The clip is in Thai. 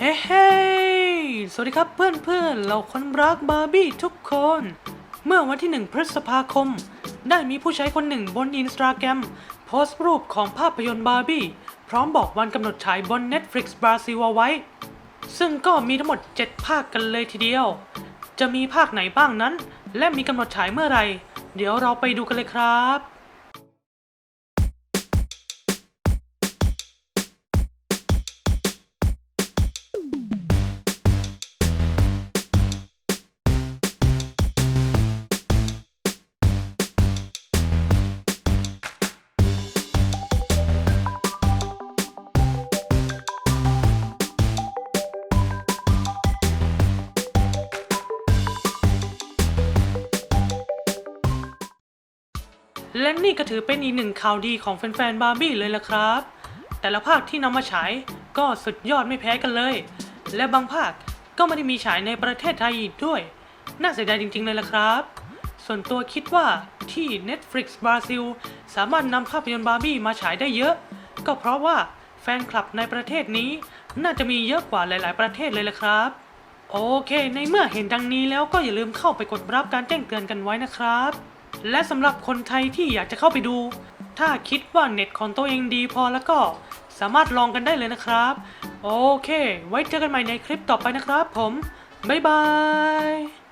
เฮ้เฮ้สวัสดีครับเพื่อนเพื่อนๆเราคนรักบาร์บี้ทุกคน เมื่อวันที่ 1 พฤษภาคม ได้มีผู้ใช้คนหนึ่งบนอินสตาแกรมโพสต์รูปของภาพยนตร์บาร์บี้พร้อมบอกวันกำหนดฉายบน Netflix บราซิลเอาไว้ ซึ่งก็มีทั้งหมด 7 ภาคกันเลยทีเดียว จะมีภาคไหนบ้างนั้น และมีกำหนดฉายเมื่อไหร่ เดี๋ยวเราไปดูกันเลยครับ และนี่ก็ถือเป็นอีกหนึ่งข่าวดีของแฟนๆบาร์บี้เลยล่ะครับ แต่ละภาคที่นำมาฉายก็สุดยอดไม่แพ้กันเลย และบางภาคก็ไม่ได้มีฉายในประเทศไทยอีกด้วย น่าเสียดายจริงๆเลยล่ะครับ ส่วนตัวคิดว่าที่ Netflix บราซิลสามารถนำภาพยนตร์บาร์บี้มาฉายได้เยอะ ก็เพราะว่าแฟนคลับในประเทศนี้ น่าจะมีเยอะกว่าหลาย ๆ ประเทศเลยล่ะครับ โอเค ในเมื่อเห็นดังนี้แล้วก็อย่าลืมเข้าไปกดรับการแจ้งเตือนกันไว้นะครับ และสำหรับคนไทยที่อยากจะเข้าไปดู ถ้าคิดว่าเน็ตของตัวเองดีพอแล้วก็สามารถลองกันได้เลยนะครับ โอเค ไว้เจอกันใหม่ในคลิปต่อไปนะครับผม บ๊ายบาย